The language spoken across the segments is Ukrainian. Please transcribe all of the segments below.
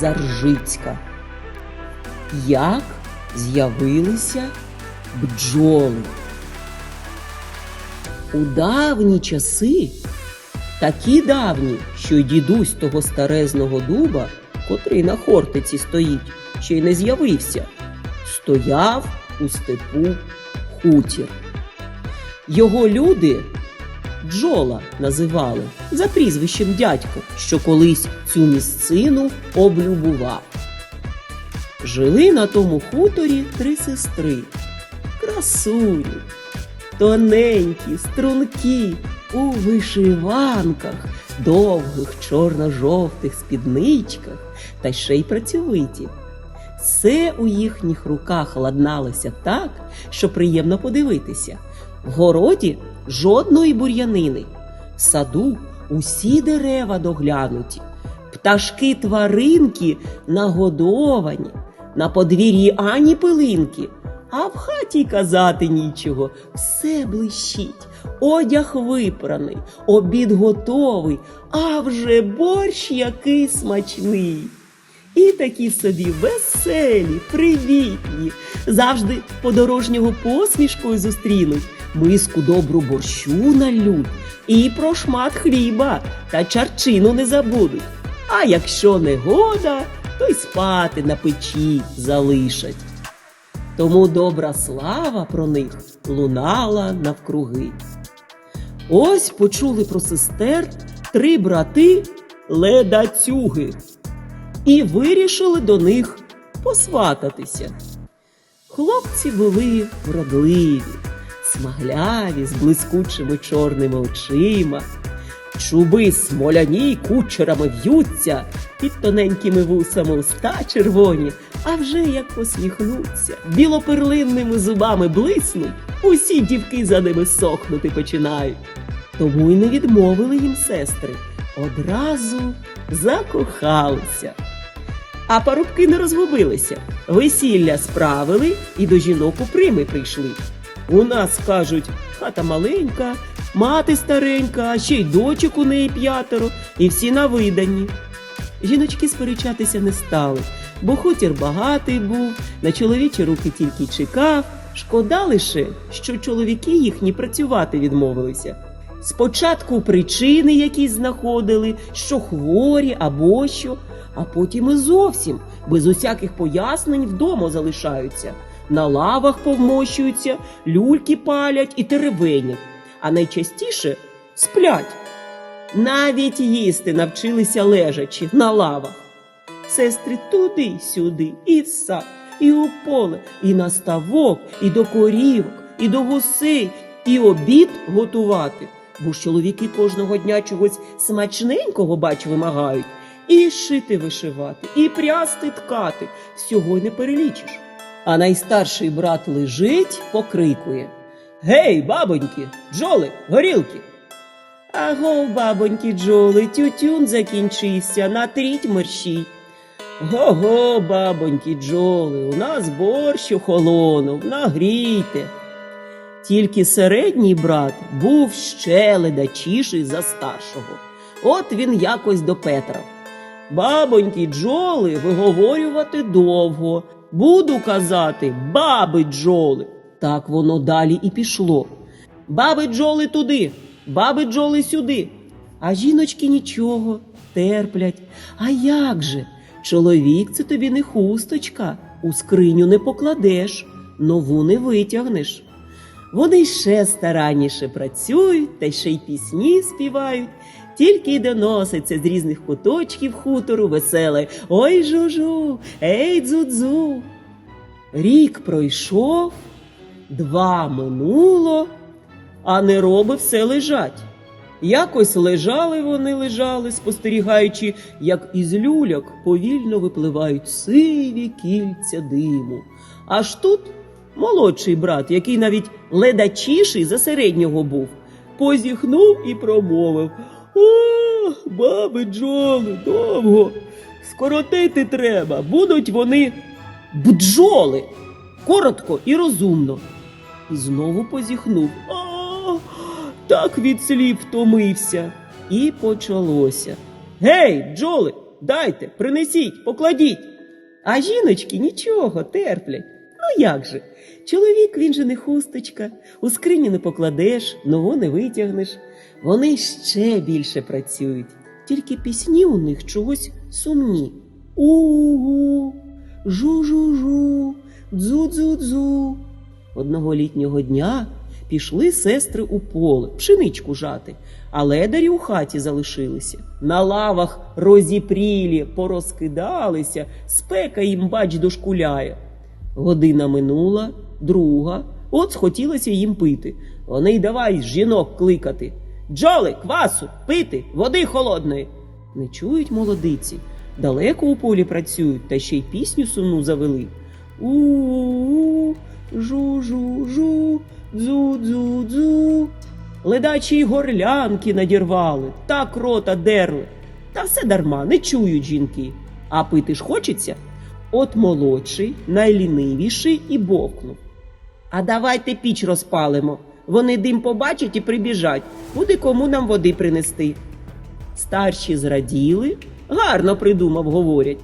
Заржицька. Як з'явилися бджоли? У давні часи, такі давні, що й дідусь того старезного дуба, котрий на хортиці стоїть, ще й не з'явився, стояв у степу хутір. Його люди Джола називали за прізвищем дядько, що колись цю місцину облюбував. Жили на тому хуторі три сестри, красуні, тоненькі, стрункі, у вишиванках, довгих чорно-жовтих спідничках та ще й працьовиті. Все у їхніх руках ладналося так, що приємно подивитися. В городі жодної бур'янини, в саду усі дерева доглянуті, пташки тваринки нагодовані, на подвір'ї ані пилинки, а в хаті казати нічого, все блищить, одяг випраний, обід готовий, а вже борщ який смачний. І такі собі веселі, привітні, завжди подорожнього посмішкою зустрінуть, миску добру борщу нальють і про шмат хліба та чарчину не забудуть. А якщо негода, то й спати на печі залишать. Тому добра слава про них лунала навкруги. Ось почули про сестер три брати ледацюги і вирішили до них посвататися. Хлопці були вродливі, смагляві з блискучими чорними очима, чуби смоляні кучерами в'ються, під тоненькими вусами уста червоні, а вже як посміхнуться, білоперлинними зубами блиснуть, усі дівки за ними сохнути починають. Тому й не відмовили їм сестри, одразу закохалися. А парубки не розгубилися. Весілля справили і до жінок у прими прийшли. У нас, кажуть, хата маленька, мати старенька, а ще й дочок у неї п'ятеро, і всі на виданні. Жіночки сперечатися не стали, бо хутір багатий був, на чоловічі руки тільки чекав. Шкода лише, що чоловіки їхні працювати відмовилися. Спочатку причини якісь знаходили, що хворі або що, а потім і зовсім без усяких пояснень вдома залишаються. На лавах повмощуються, люльки палять і теревенять, а найчастіше сплять. Навіть їсти навчилися лежачи на лавах. Сестри туди-сюди, і в сад, і у поле, і на ставок, і до корівок, і до гусей, і обід готувати. Бо ж чоловіки кожного дня чогось смачненького, бач, вимагають. І шити вишивати, і прясти ткати. Всього й не перелічиш. А найстарший брат лежить, покрикує. Гей, бабоньки, джоли, горілки. Аго, бабоньки джоли, тютюн закінчився, натріть мерщій. Го-го, бабоньки джоли, у нас борщ охолонув, нагрійте. Тільки середній брат був ще ледачіший за старшого. От він якось до Петра. Бабоньки джоли виговорювати довго. Буду казати баби джоли. Так воно далі і пішло. Баби джоли туди, баби джоли сюди. А жіночки нічого, терплять. А як же? Чоловік це тобі не хусточка, у скриню не покладеш, нову не витягнеш. Вони ще старанніше працюють та ще й пісні співають, тільки й доноситься з різних куточків хутору веселе Ой жужу, ей дзудзу. Рік пройшов, два минуло, а нероби все лежать. Якось лежали вони лежали, спостерігаючи, як із люляк повільно випливають сиві кільця диму. Аж тут молодший брат, який навіть ледачіший за середнього був, позіхнув і промовив О, баби Джоли, довго. Скоротити треба, будуть вони бджоли. Коротко і розумно. І знову позіхнув. А, так від слів втомився. І почалося. Гей, бджоли, Дайте, принесіть, покладіть. А жіночки нічого терплять. Ну як же? Чоловік він же не хусточка, у скрині не покладеш, нову не витягнеш. Вони ще більше працюють, тільки пісні у них чогось сумні. У-гу, жу-жу-жу, дзу-дзу-дзу. Одного літнього дня пішли сестри у поле пшеничку жати, а ледарі у хаті залишилися. На лавах розіпрілі, порозкидалися, спека їм бач дошкуляє. Година минула, друга, от схотілося їм пити. Вони й давай жінок кликати. Джоли, квасу, пити, води холодної. Не чують молодиці, далеко у полі працюють, та ще й пісню сумну завели. У-у-у, жу-жу-жу, дзу-дзу-дзу. Ледачі й горлянки надірвали, так рота дерли. Та все дарма, не чують жінки. А пити ж хочеться? От молодший, найлінивіший і бовкнув. А давайте піч розпалимо. Вони дим побачать і прибіжать. Буде кому нам води принести. Старші зраділи, гарно придумав, говорять.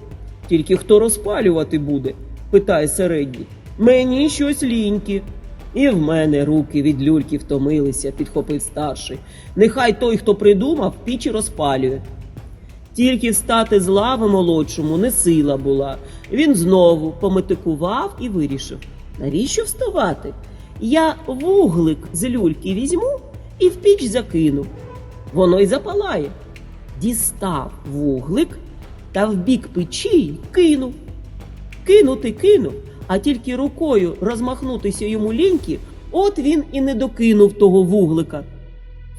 Тільки хто розпалювати буде? питає середній. Мені щось ліньки. І в мене руки від люльки втомилися, підхопив старший. Нехай той, хто придумав, пічі розпалює. Тільки встати з лави молодшому не сила була. Він знову пометикував і вирішив: навіщо вставати? Я вуглик з люльки візьму і в піч закину. Воно й запалає. Дістав вуглик та в бік печі кинув. Кинути кинув, а тільки рукою розмахнутися йому ліньки, от він і не докинув того вуглика.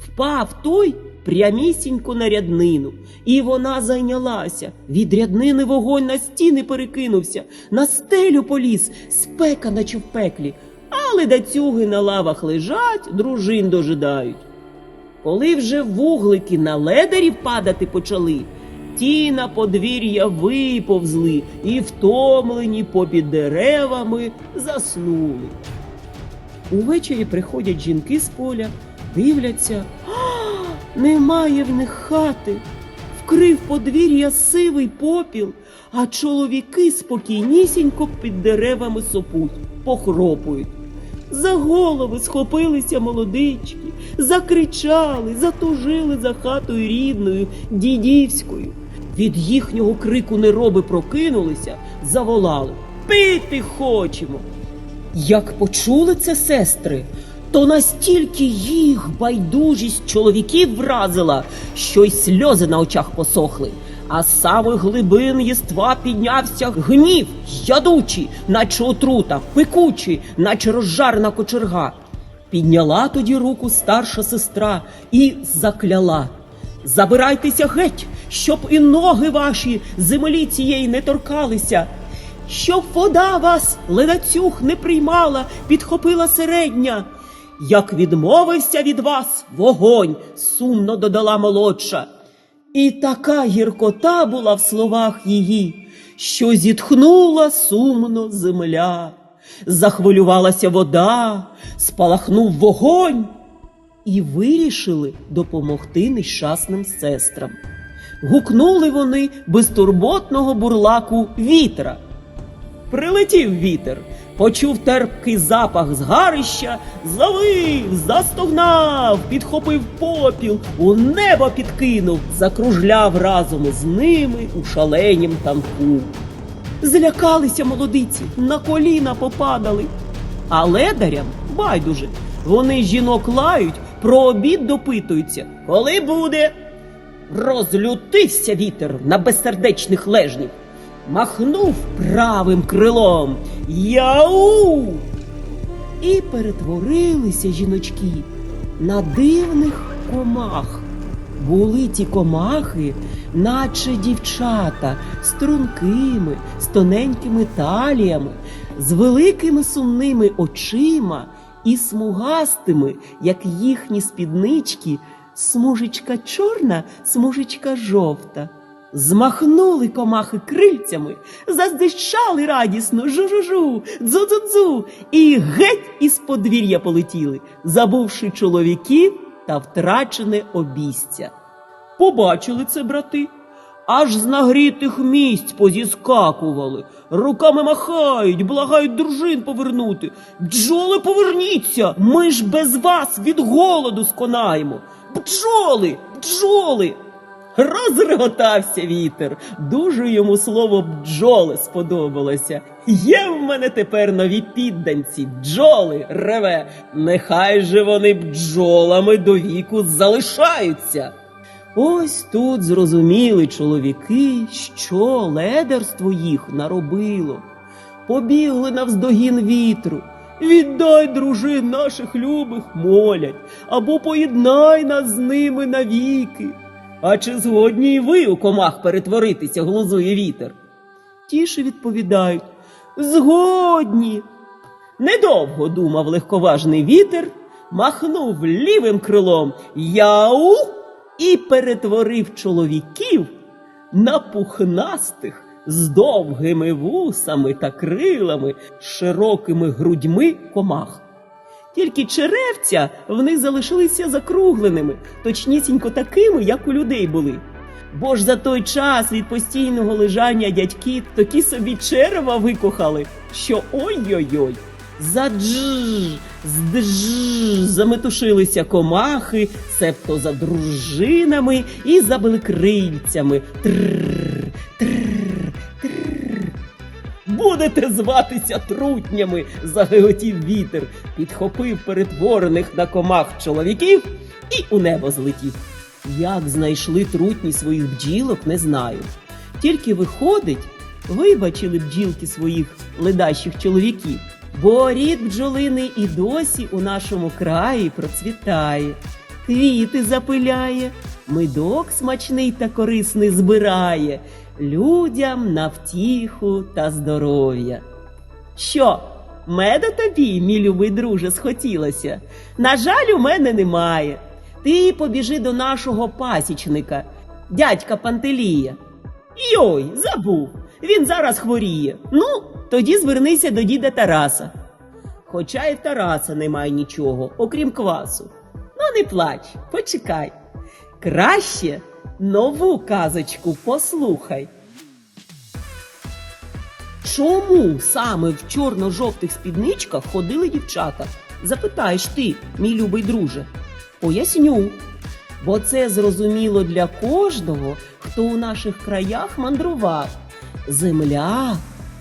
Впав той прямісінько на ряднину, і вона зайнялася. Від ряднини вогонь на стіни перекинувся, на стелю поліз, спека, наче в пеклі. Але дацюги на лавах лежать, дружин дожидають. Коли вже вуглики на ледарів падати почали, ті на подвір'я виповзли і втомлені попід деревами заснули. Увечері приходять жінки з поля, дивляться, немає в них хати. Вкрив подвір'я сивий попіл, а чоловіки спокійнісінько під деревами сопуть, похропують. За голови схопилися молодички, закричали, затужили за хатою рідною, дідівською. Від їхнього крику нероби прокинулися, заволали Пити хочемо. Як почули це сестри, то настільки їх байдужість чоловіків вразила, що й сльози на очах посохли. А з самих глибин єства піднявся гнів, ядучий, наче отрута, пекучий, наче розжарена кочерга. Підняла тоді руку старша сестра і закляла. Забирайтеся геть, щоб і ноги ваші землі цієї не торкалися. Щоб вода вас, ледацюг, не приймала, підхопила середня. Як відмовився від вас вогонь, сумно додала молодша. І така гіркота була в словах її, що зітхнула сумно земля, захвилювалася вода, спалахнув вогонь, і вирішили допомогти нещасним сестрам. Гукнули вони безтурботного бурлаку вітра. Прилетів вітер, почув терпкий запах згарища, завив, застогнав, підхопив попіл, у небо підкинув, закружляв разом із ними у шаленім танку. Злякалися молодиці, на коліна попадали. А ледарям байдуже. Вони жінок лають, про обід допитуються. Коли буде? Розлютився вітер на безсердечних лежнів. Махнув правим крилом. Яу! І перетворилися жіночки на дивних комах. Були ті комахи, наче дівчата, стрункими, з тоненькими таліями, з великими сумними очима і смугастими, як їхні спіднички, смужечка чорна, смужечка жовта. Змахнули комахи крильцями, заздищали радісно жу-жу-жу, дзу-дзу-дзу, і геть із подвір'я полетіли, забувши чоловіків та втрачене обійстя. Побачили це брати, аж з нагрітих місць позіскакували, руками махають, благають дружин повернути. Бджоли, поверніться! Ми ж без вас від голоду сконаємо. Бджоли, бджоли. Розреготався вітер. Дуже йому слово бджоли сподобалося. Є в мене тепер нові підданці, бджоли реве. Нехай же вони бджолами до віку залишаються. Ось тут зрозуміли чоловіки, що ледерство їх наробило. Побігли навздогін вітру. Віддай дружин наших любих, молять, або поєднай нас з ними навіки. А чи згодні й ви у комах перетворитися, глузує вітер? Ті ж відповідають Згодні. Недовго думав легковажний вітер, махнув лівим крилом яу і перетворив чоловіків на пухнастих з довгими вусами та крилами, широкими грудьми комах. Тільки черевця в них залишилися закругленими, точнісінько такими, як у людей були. Бо ж за той час від постійного лежання дядьки такі собі черева викохали, що ой-ой-ой. Задж, здж, заметушилися комахи, себто за дружинами і забили крильцями. Тррр, Будете зватися трутнями, загиготів вітер, підхопив перетворених на комах чоловіків і у небо злетів. Як знайшли трутні своїх бджілок, не знаю. Тільки виходить, вибачили бджілки своїх ледащих чоловіків, бо рід бджолини і досі у нашому краї процвітає, квіти запиляє, медок смачний та корисний збирає, людям на втіху та здоров'я. Що, меда тобі, мій любий друже, схотілося? На жаль, у мене немає. Ти побіжи до нашого пасічника, дядька Пантелія. Йой, забув. Він зараз хворіє. Ну, тоді звернися до діда Тараса. Хоча й в Тараса немає нічого, окрім квасу. Ну, не плач, почекай. Краще нову казочку послухай. Чому саме в чорно-жовтих спідничках ходили дівчата? Запитаєш ти, мій любий друже. Поясню. Бо це зрозуміло для кожного, хто у наших краях мандрував. Земля,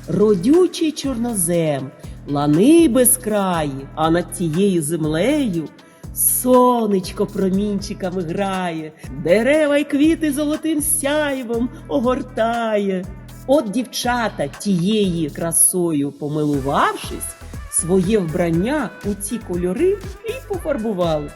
родючий чорнозем, лани безкраї, а над цією землею сонечко промінчиками грає, дерева й квіти золотим сяйвом огортає. От дівчата тієї красою помилувавшись, своє вбрання у ці кольори і пофарбували.